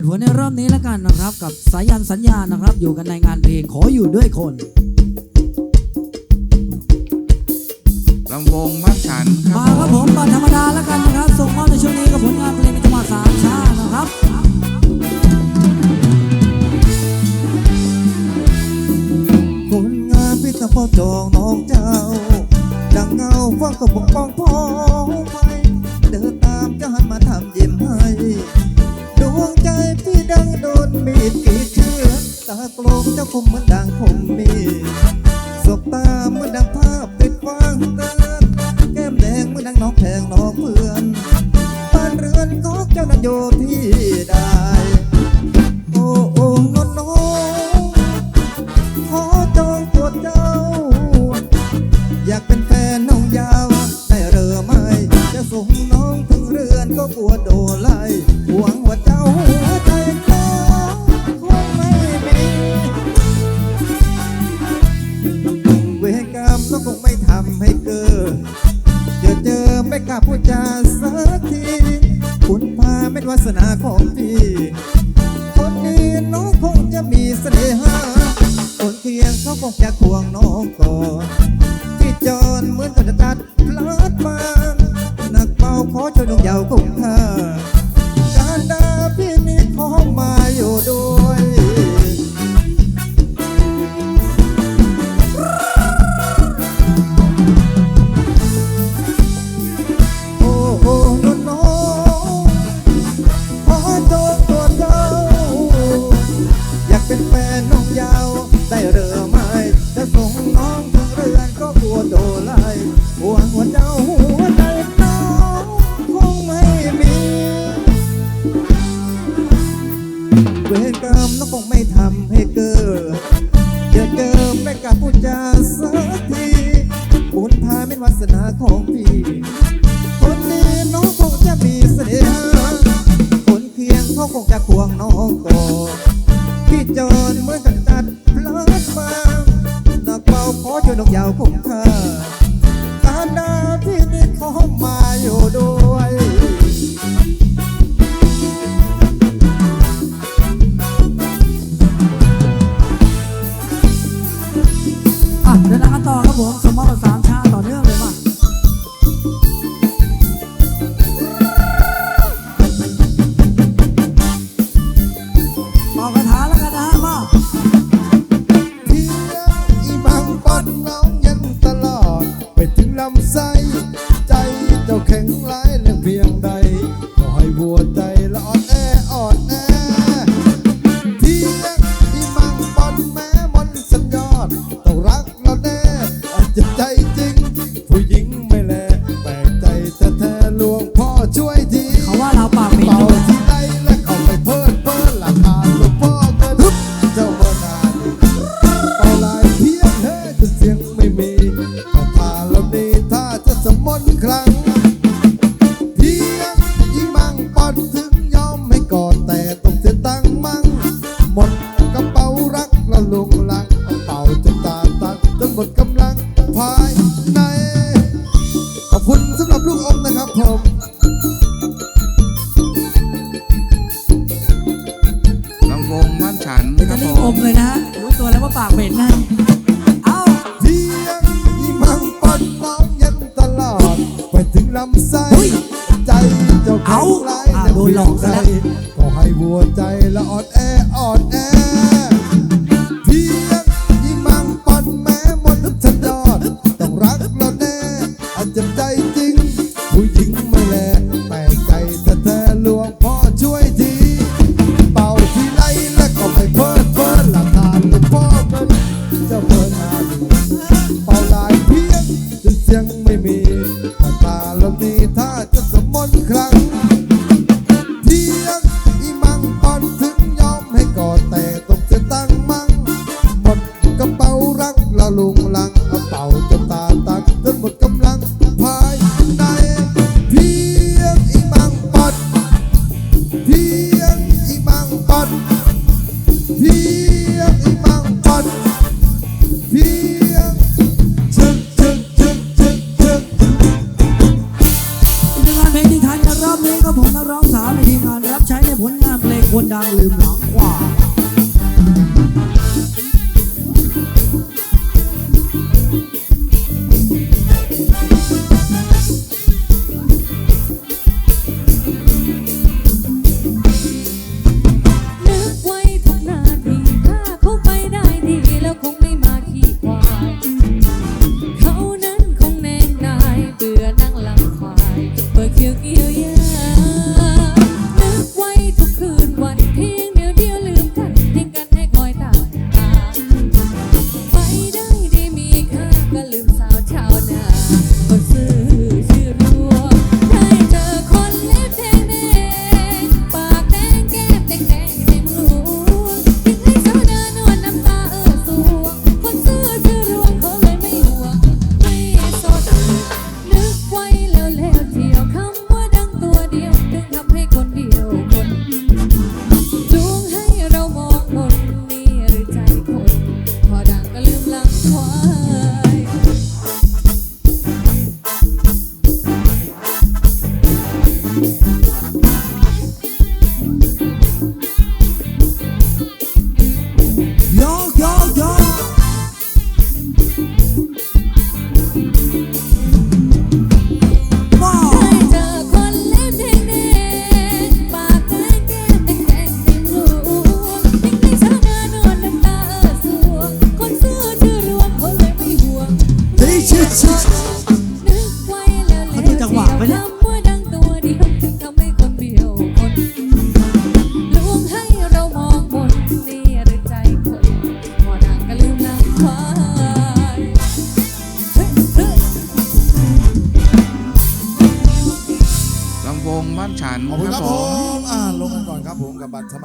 ดหัวในรอบนี้แล้วกันนะครับ กับสายันสัญญานะครับ อยู่กันในงานเพลงขออยู่ด้วยคนลำวงมัดฉันครัมาบครับผมบัตรธรรมดาแล้วกันนะครับ ส่งมอบในช่วงนี้กับผลงานเพลงในจังหวัดสามชาตินะครับผลงานพิษพ่อจองน้องเจ้าดังเงาฟ้าก็ปกป้อง คมเหมือนดังคมมีสบตาเหมือนดังภาพติดฟางเตือนแก้มแดงเหมือนดังน้องแพงน้องเพื่อนบ้านเรือนก็เจ้านั้นอยู่ที่ใดโอ้โอ้นนโนขอจองตัวเจ้า อยากเป็นแฟน กล้าพูดจาสักทีคุณพาเป็นวาสนาของพี่คนนี้น้องคงจะมีเสน่หาคนเคียงเขาคงจะควงน้องก่อนที่จอนเหมือนกันจะตัดพลัดมานักเป่าขอช่วยน้องยาวคุ้มค่า เวรกรรมน้องคงไม่ทำให้เกิดเจอเจอไม่กล้าพูดจาสักทีบุญพาเป็นวาสนาของพี่คนนี้น้องคงจะมีเสน่ห์คนเคียงเขาคงจะควงน้องก่อนพี่จอนเมื่อ บัง มมเลยนะฮะรู้ตัวแล้วว่าปากเหม็นนะเอ้าเพียงที่มังปอนน้องยันตลอดไปถึงลำไส้เฮ้ยใจเจ้าแข็เอางร้ายอะและโดนหลอกซะแล้วเพียงใดก็ให้วัวใจละอ่อนแออ่อนแอเพียงที่มังปอนแม้มนต์ฉันยอดต้องรักเราแน่อาจจะใจจริงผู้หญิง ครั้งเพียงอีมังปอนถึงยอมให้กอดแต่ต้องเสียตังมั่งหมดกระเป๋ารักละลุงลังเอาเป่าจนตาตักจนหมดกำลัง ดังลืม ลำ